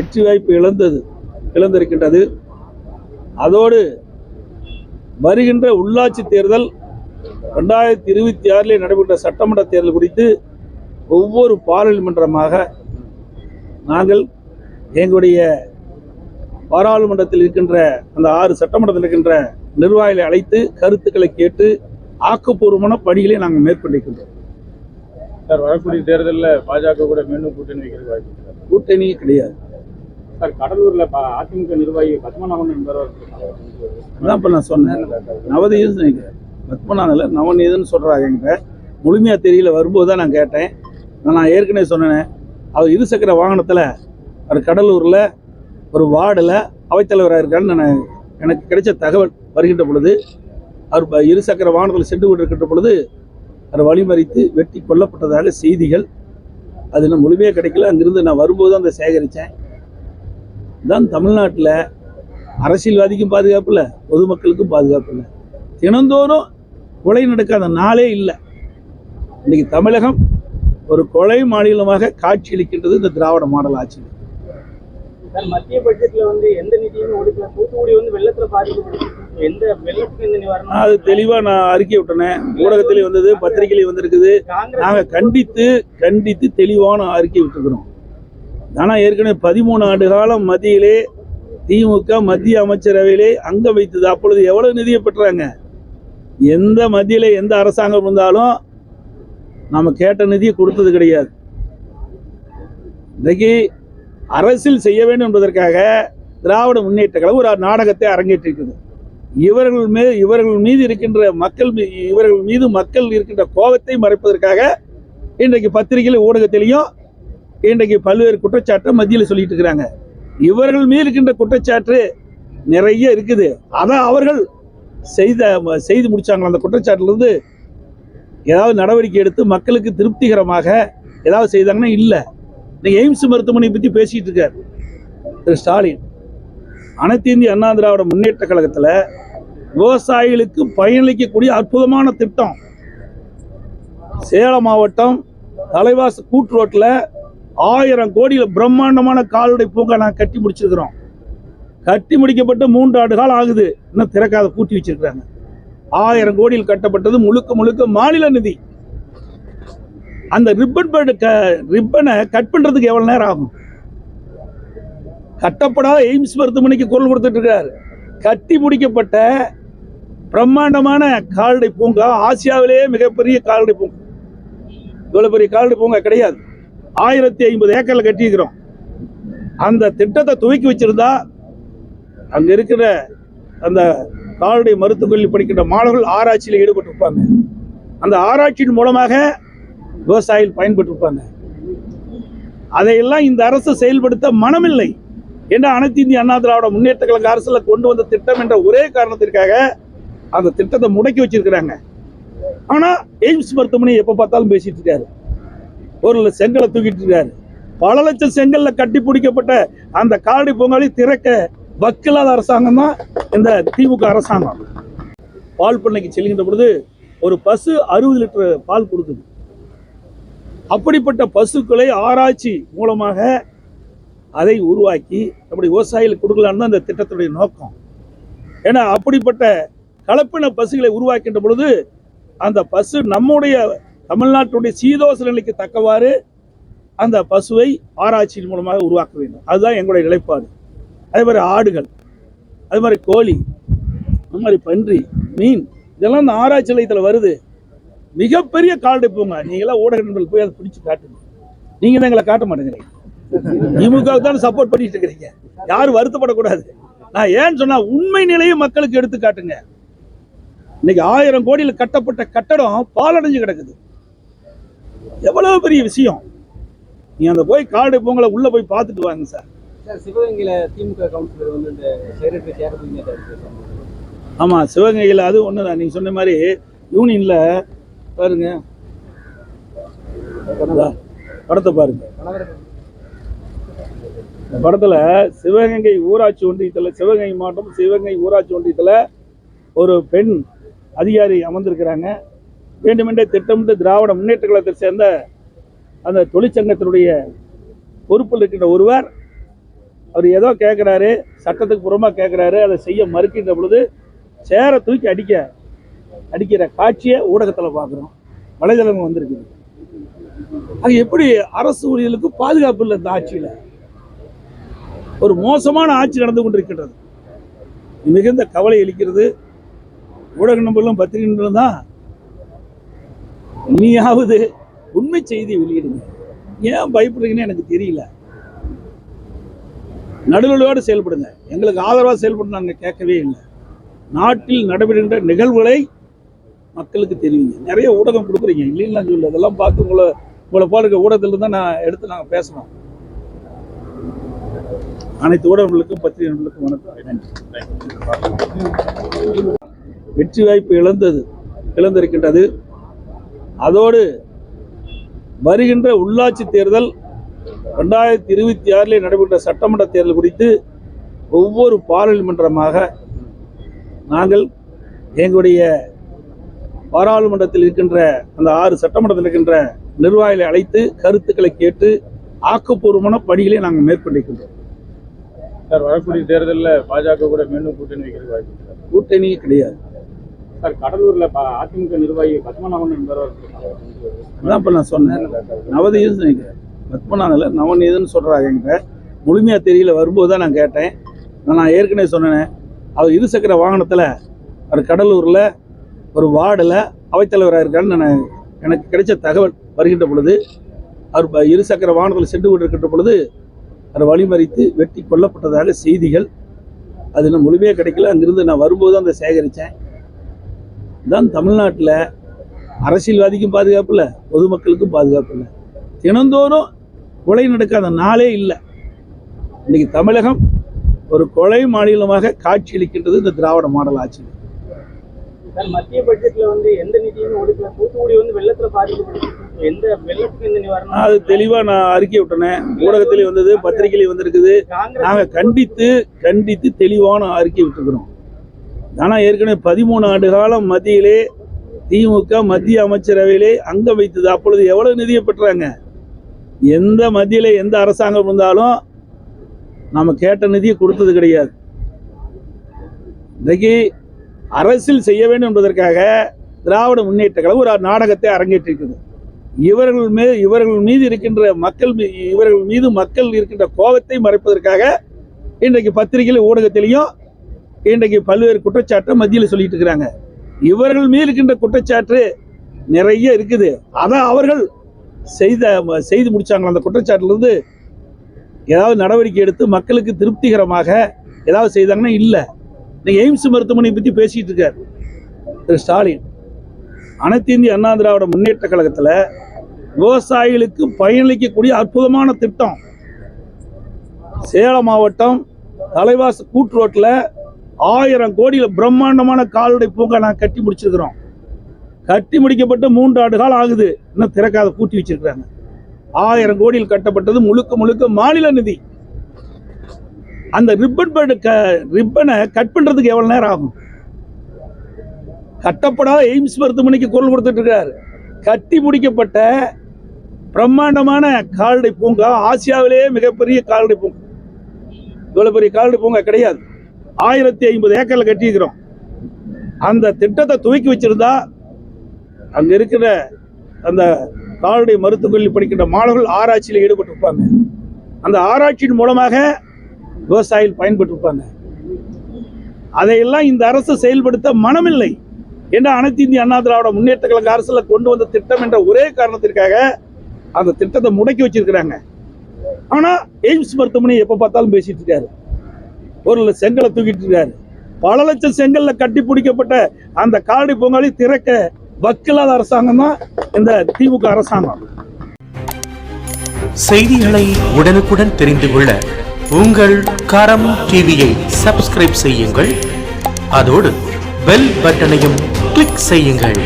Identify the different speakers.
Speaker 1: வெற்றி வாய்ப்பு இழந்தது இழந்திருக்கின்றது. அதோடு வருகின்ற உள்ளாட்சி தேர்தல் ரெண்டாயிரத்தி இருபத்தி ஆறிலே நடைபெற்ற சட்டமன்ற தேர்தல் குறித்து ஒவ்வொரு பாராளுமன்றமாக நாங்கள் எங்களுடைய பாராளுமன்றத்தில் இருக்கின்ற அந்த ஆறு சட்டமன்றத்தில் இருக்கின்ற நிர்வாகிகளை அழைத்து கருத்துக்களை கேட்டு ஆக்கப்பூர்வமான பணிகளை நாங்கள் மேற்கொண்டிருக்கின்றோம்.
Speaker 2: சார் வரக்கூடிய தேர்தலில் பாஜக கூட மீண்டும் கூட்டணி வைக்கிறது?
Speaker 1: கூட்டணி கிடையாது.
Speaker 2: சார் கடலூர்ல அதிமுக நிர்வாகி பத்மநாபன் என்பவர்
Speaker 1: அதான் இப்போ நான் சொன்னேன். நவதீதம் நினைக்கிறேன் பத்மநாதில் நவநீதன்னு சொல்கிறாங்க என்கிட்ட. முழுமையாக தெரியல வரும்போது தான் நான் கேட்டேன். நான் ஏற்கனவே சொன்னேன். அவர் இருசக்கர வாகனத்தில் அவர் கடலூரில் ஒரு வார்டில் அவைத்தலைவராக இருக்காருன்னு நான் எனக்கு கிடைச்ச தகவல் வருகின்ற பொழுது அவர் இருசக்கர வாகனத்தில் சென்று கொண்டிருக்கின்ற பொழுது அவர் வழிமறித்து வெட்டி கொல்லப்பட்டதாக செய்திகள். அது இன்னும் முழுமையாக கிடைக்கல. அங்கிருந்து நான் வரும்போது அதை சேகரித்தேன் தான் தமிழ்நாட்டில் அரசியல்வாதிக்கும் பாதுகாப்பு இல்லை பொதுமக்களுக்கும் பாதுகாப்பு இல்லை தினந்தோறும் கொலை நடக்காத நாளே இல்லை. இன்னைக்கு தமிழகம் ஒரு கொலை மாநிலமாக காட்சியளிக்கின்றது இந்த திராவிட மாடல் ஆட்சி
Speaker 3: மத்திய பட்ஜெட்ல வந்து எந்த நிதியுமே ஒதுக்கல. தூத்துக்குடி வந்து வெள்ளத்துல பாதிக்கப்பட்டிருக்கு. எந்த வெள்ளத்துக்கு இந்த நிவாரணம்?
Speaker 1: அது தெளிவாக நான் அறிக்கை விட்டனேன் ஊடகத்திலே வந்தது பத்திரிகையிலே வந்திருக்குது. நாங்கள் கண்டித்து கண்டித்து தெளிவான அறிக்கை விட்டுருக்கிறோம். ஆனால் ஏற்கனவே பதிமூணு ஆண்டு காலம் மத்தியிலே திமுக மத்திய அமைச்சரவையிலே அங்க வைத்தது. அப்பொழுது எவ்வளவு நிதியை பெற்றாங்க? எந்த மத்தியில் எந்த அரசாங்கம் இருந்தாலும் நம்ம கேட்ட நிதியை கொடுத்தது கிடையாது. இன்றைக்கு அரசில் செய்ய வேண்டும் என்பதற்காக திராவிட முன்னேற்ற கழகம் ஒரு நாடகத்தை அரங்கேற்றிருக்குது. இவர்கள் மீது இவர்கள் மீது இருக்கின்ற மக்கள் இவர்கள் மீது மக்கள் இருக்கின்ற கோபத்தை மறைப்பதற்காக இன்றைக்கு பத்திரிகையில் ஊடகத்திலையும் இன்றைக்கு பல்வேறு குற்றச்சாட்டை மத்தியில் சொல்லிட்டு இருக்கிறாங்க. இவர்கள் மீது இருக்கின்ற குற்றச்சாட்டு நிறைய இருக்குது. அதை அவர்கள் செய்த செய்து முடிச்சாங்களா? அந்த குற்றச்சாட்டிலிருந்து ஏதாவது நடவடிக்கை எடுத்து மக்களுக்கு திருப்திகரமாக ஏதாவது செய்தாங்கன்னா இல்லை. நீங்கள் எய்ம்ஸ் மருத்துவமனை பற்றி பேசிகிட்டு இருக்கார் திரு ஸ்டாலின். அனைத்து இந்திய அண்ணா திராவிட முன்னேற்ற கழகத்தில் விவசாயிகளுக்கு பயனளிக்கக்கூடிய அற்புதமான திட்டம். சேலம் மாவட்டம் தலைவாசு கூட்டு ரோட்டில் ஆயிரம் கோடியில் பிரம்மாண்டமான கால்நடை பூங்கா நான் கட்டி முடிச்சிருக்கிறோம். கட்டி முடிக்கப்பட்டு மூன்று ஆண்டு காலம் ஆகுது. இன்னும் திறக்காத பூட்டி வச்சிருக்கிறாங்க. ஆயிரம் கோடியில் கட்டப்பட்டது முழுக்க முழுக்க மாநில நிதி. அந்த ரிப்பன் க ரிப்பனை கட் பண்ணுறதுக்கு எவ்வளோ நேரம் ஆகும்? கட்டப்படாத எய்ம்ஸ் மருத்துவமனைக்கு குரல் கொடுத்துட்டு இருக்காரு. கட்டி முடிக்கப்பட்ட பிரம்மாண்டமான கால்நடை பூங்கா ஆசியாவிலேயே மிகப்பெரிய கால்நடை பூங்கா. இவ்வளோ பெரிய கால்நடை பூங்கா கிடையாது. ஆயிரத்தி ஐம்பது ஏக்கர்ல கட்டியிருக்கிறோம். அந்த திட்டத்தை துவக்கி வச்சிருந்தா அங்க இருக்கிற அந்த கால்நடை மருத்துவக்கல்வி படிக்கின்ற மாணவர்கள் ஆராய்ச்சியில் ஈடுபட்டிருப்பாங்க. அந்த ஆராய்ச்சியின் மூலமாக விவசாயிகள் பயன்பட்டிருப்பாங்க அதையெல்லாம் இந்த அரசு செயல்படுத்த மனமில்லை என்ற அனைத்து இந்திய அண்ணா திராவிட முன்னேற்ற கழக அரசுல கொண்டு வந்த திட்டம் என்ற ஒரே காரணத்திற்காக அந்த திட்டத்தை முடக்கி வச்சிருக்கிறாங்க. ஆனா எய்ம்ஸ் மருத்துவமனை எப்போ பார்த்தாலும் பேசிட்டு இருக்காரு. ஒரு செங்கலை தூக்கிட்டு இருக்காரு. பல லட்சம் செங்கல்ல கட்டி பிடிக்கப்பட்ட அந்த கால்நடை பொங்கலை திறக்க வக்கில்லாத அரசாங்கம் தான் இந்த திமுக அரசாங்கம். பால் பண்ணைக்கு செல்கின்ற பொழுது ஒரு பசு அறுபது லிட்டர் பால் கொடுக்குது. அப்படிப்பட்ட பசுக்களை ஆராய்ச்சி மூலமாக அதை உருவாக்கி நம்முடைய விவசாயிகளுக்கு கொடுக்கலான்னு தான் இந்த திட்டத்துடைய நோக்கம். ஏன்னா அப்படிப்பட்ட கலப்பின பசுகளை உருவாக்கின்ற பொழுது அந்த பசு நம்முடைய தமிழ்நாட்டுடைய சீதோச நிலைக்கு தக்கவாறு அந்த பசுவை ஆராய்ச்சியின் மூலமாக உருவாக்க வேண்டும். அதுதான் எங்களுடைய நிலைப்பாடு. அதே மாதிரி ஆடுகள் அதே மாதிரி கோழி அது மாதிரி பன்றி மீன் இதெல்லாம் இந்த ஆராய்ச்சி நிலையத்தில் வருது. மிகப்பெரிய கால்நடை போங்க. நீங்களாம் ஊடக நண்பர்கள் போய் அதை பிடிச்சி காட்டுங்க. நீங்க தான் எங்களை காட்ட மாட்டேங்கிறீங்க. திமுகவுக்கு தான் சப்போர்ட் பண்ணிட்டு இருக்கிறீங்க. யாரும் வருத்தப்படக்கூடாது. நான் ஏன்னு சொன்னா உண்மை நிலையை மக்களுக்கு எடுத்து காட்டுங்க. இன்னைக்கு ஆயிரம் கோடியில் கட்டப்பட்ட கட்டடம் பாலடைஞ்சு கிடக்குது. எவ்வளவு பெரிய விஷயம்? நீ அந்த போய் கால்நடை பொங்கலை உள்ள போய் பார்த்துட்டு வாங்க சார்
Speaker 3: சார் சிவகங்கையில திமுக கவுன்சிலர் வந்து இந்த செக்ரட்டரி சேரக்கூடிய
Speaker 1: ஆமா சிவகங்கையில் அது ஒன்று தான் நீங்க சொன்ன மாதிரி யூனியன்ல பாருங்க. படத்தை பாருங்க. இந்த படத்துல சிவகங்கை ஊராட்சி ஒன்றியத்தில் சிவகங்கை மாவட்டம் சிவகங்கை ஊராட்சி ஒன்றியத்தில் ஒரு பெண் அதிகாரி அமர்ந்திருக்கிறாங்க. வேண்டுமென்றே திட்டமிட்டு திராவிட முன்னேற்ற கழகத்தை சேர்ந்த அந்த தொழிற்சங்கத்தினுடைய பொறுப்பில் இருக்கின்ற ஒருவர் அவர் ஏதோ கேட்குறாரு சட்டத்துக்கு புறமாக கேட்குறாரு அதை செய்ய மறுக்கின்ற பொழுது சேரை தூக்கி அடிக்க அடிக்கிற காட்சியை ஊடகத்தில் பார்க்குறோம். வலைதளங்கள் வந்திருக்குது. அது எப்படி அரசு ஊழியர்களுக்கு பாதுகாப்பு இல்லை இந்த ஆட்சியில்? ஒரு மோசமான ஆட்சி நடந்து கொண்டிருக்கின்றது. மிகுந்த கவலை அளிக்கிறது. ஊடக நம்பர்களும் பத்திரிகைகளும் தான் இனியாவது உண்மை செய்தியை வெளியிடுங்க. ஏன் பயப்படுறீங்கன்னு எனக்கு தெரியல. நடுநிலையோடு செயல்படுங்க. எங்களுக்கு ஆதரவாக செயல்பட நாங்கள் கேட்கவே இல்லை. நாட்டில் நடைபெறுகின்ற நிகழ்வுகளை மக்களுக்கு தெரியுங்க நிறைய ஊடகம் கொடுக்குறீங்க. இல்லைன்னு சொல்லு அதெல்லாம் பார்த்து உங்களை உங்களை போல இருக்க ஊடகத்தில் தான் நான் எடுத்து நாங்கள் பேசணும். அனைத்து ஊடகங்களுக்கும் பத்திரிகைகளுக்கும் வணக்கம். நன்றி வெற்றி வாய்ப்பு இழந்தது இழந்திருக்கின்றது. அதோடு வருகின்ற உள்ளாட்சி தேர்தல் ரெண்டாயிரத்தி இருபத்தி ஆறில் நடைபெற்ற சட்டமன்ற தேர்தல் குறித்து ஒவ்வொரு பாராளுமன்றமாக நாங்கள் எங்களுடைய பாராளுமன்றத்தில் இருக்கின்ற அந்த ஆறு சட்டமன்றத்தில் இருக்கின்ற நிர்வாகிகளை அழைத்து கருத்துக்களை கேட்டு ஆக்கப்பூர்வமான பணிகளை நாங்கள் மேற்கொண்டிருக்கின்றோம்
Speaker 2: சார் வரக்கூடிய தேர்தலில் பாஜக கூட மீண்டும் கூட்டணி வைக்கிறது வாய்ப்பு இருக்கா?
Speaker 1: கூட்டணி கிடையாது
Speaker 2: சார் கடலூர்ல ப- அதிமுக நிர்வாகி பத்மநாபன் என்பவர்
Speaker 1: அதான் இப்போ நான் சொன்னேன். நவதீதம் நினைக்கிறேன் பத்மநாதில் நவநீதன்னு சொல்கிறாங்க என்கிட்ட. முழுமையாக தெரியல வரும்போது தான் நான் கேட்டேன். நான் ஏற்கனவே சொன்னேன் அவர் இருசக்கர வாகனத்தில் அவர் கடலூரில் ஒரு வார்டில் அவைத்தலைவராக இருக்கான்னு நான் எனக்கு கிடைச்ச தகவல் வருகின்ற பொழுது அவர் ப- இருசக்கர வாகனத்தில் சென்று கொண்டிருக்கின்ற பொழுது அவர் வழிமறித்து வெட்டி கொல்லப்பட்டதாக செய்திகள். அது இன்னும் முழுமையாக கிடைக்கல. அங்கிருந்து நான் வரும்போது தான் சேகரித்தேன் தான் தமிழ்நாட்டில் அரசியல்வாதிக்கும் பாதுகாப்பு இல்லை பொதுமக்களுக்கும் பாதுகாப்பு இல்லை தினந்தோறும் கொலை நடக்காத நாளே இல்லை. இன்னைக்கு தமிழகம் ஒரு கொலை மாநிலமாக காட்சியளிக்கின்றது இந்த திராவிட மாடல் ஆட்சி.
Speaker 3: மத்திய பட்ஜெட்ல வந்து எந்த நிதியுமே ஒதுக்கல. தூத்துக்குடி வந்து வெள்ளத்துல பாதிக்கப்பட்டு எந்த வெள்ளத்துக்கு நிவாரணம்?
Speaker 1: அது தெளிவாக நான் அறிக்கை விட்டனேன் ஊடகத்திலே வந்தது பத்திரிகையிலே வந்திருக்குது. நாங்கள் கண்டித்து கண்டித்து தெளிவான அறிக்கை விட்டுருக்கிறோம். ஆனால் ஏற்கனவே பதிமூணு ஆண்டு காலம் மத்தியிலே திமுக மத்திய அமைச்சரவையிலே அங்கம் வைத்தது. அப்பொழுது எவ்வளவு நிதியை பெற்றாங்க? எந்த மத்தியில் எந்த அரசாங்கம் இருந்தாலும் நம்ம கேட்ட நிதியை கொடுத்தது கிடையாது. இன்றைக்கு அரசியல் செய்ய வேண்டும் என்பதற்காக திராவிட முன்னேற்ற கழகம் ஒரு நாடகத்தை அரங்கேற்றிருக்குது. இவர்கள் மீது இவர்கள் மீது இருக்கின்ற மக்கள் இவர்கள் மீது மக்கள் இருக்கின்ற கோபத்தை மறைப்பதற்காக இன்றைக்கு பத்திரிகையில் ஊடகத்திலையும் இன்றைக்கு பல்வேறு குற்றச்சாட்டை மத்தியில் சொல்லிட்டு இருக்கிறாங்க. இவர்கள் மீது இருக்கின்ற குற்றச்சாட்டு நிறைய இருக்குது. அதை அவர்கள் செய்த செய்து முடிச்சாங்களா? அந்த குற்றச்சாட்டிலிருந்து ஏதாவது நடவடிக்கை எடுத்து மக்களுக்கு திருப்திகரமாக ஏதாவது செய்தாங்கன்னா இல்லை. நீங்கள் எய்ம்ஸ் மருத்துவமனை பற்றி பேசிட்டு இருக்கார். திரு ஸ்டாலின். அனைத்து இந்திய அண்ணா திராவிட முன்னேற்ற கழகத்தில் விவசாயிகளுக்கு பயனளிக்கக்கூடிய அற்புதமான திட்டம். சேலம் மாவட்டம் தலைவாசு கூட்டு ரோட்டில் ஆயிரம் கோடியில் பிரம்மாண்டமான கால்நடை பூங்கா நான் கட்டி முடிச்சிருக்கிறோம். கட்டி முடிக்கப்பட்டு மூன்று ஆண்டு காலம் ஆகுது. இன்னும் திறக்காத பூட்டி வச்சிருக்கிறாங்க. ஆயிரம் கோடியில் கட்டப்பட்டது முழுக்க முழுக்க மாநில நிதி. அந்த ரிப்பன் க ரிப்பனை கட் பண்ணுறதுக்கு எவ்வளோ நேரம் ஆகும்? கட்டப்படாத எய்ம்ஸ் மருத்துவமனைக்கு குரல் கொடுத்துட்டு இருக்காரு. கட்டி முடிக்கப்பட்ட பிரம்மாண்டமான கால்நடை பூங்கா ஆசியாவிலேயே மிகப்பெரிய கால்நடை பூங்கா. இவ்வளோ பெரிய கால்நடை பூங்கா கிடையாது. ஆயிரத்தி ஐம்பது ஏக்கரில் கட்டியிருக்கிறோம். அந்த திட்டத்தை துவக்கி வச்சிருந்தா அங்கே இருக்கிற அந்த கால்நடை மருத்துவக்கல்வி படிக்கின்ற மாணவர்கள் ஆராய்ச்சியில் ஈடுபட்டிருப்பாங்க அந்த ஆராய்ச்சியின் மூலமாக விவசாயிகள் பயன்பட்டிருப்பாங்க அதையெல்லாம் இந்த அரசு செயல்படுத்த மனமில்லை என்ற அனைத்து இந்திய அண்ணா திராவிட முன்னேற்ற கழக அரசில் கொண்டு வந்த திட்டம் என்ற ஒரே காரணத்திற்காக அந்த திட்டத்தை முடக்கி வச்சிருக்கிறாங்க. ஆனால் எய்ம்ஸ் மருத்துவமனை எப்போ பார்த்தாலும் பேசிட்டு இருக்காரு. ஒரு செங்கலை தூக்கிட்டு இருக்காரு. பல லட்சம் செங்கல்ல கட்டி பிடிக்கப்பட்ட அந்த காலடி பொங்கலை திறக்க வக்கில்லாத அரசாங்கம் தான் இந்த திமுக அரசாங்கம்.
Speaker 4: செய்திகளை உடனுக்குடன் தெரிந்து கொள்ள உங்கள் கரம் டிவியை சப்ஸ்கிரைப் செய்யுங்கள். அதோடு பெல் பட்டனையும் கிளிக் செய்யுங்கள்.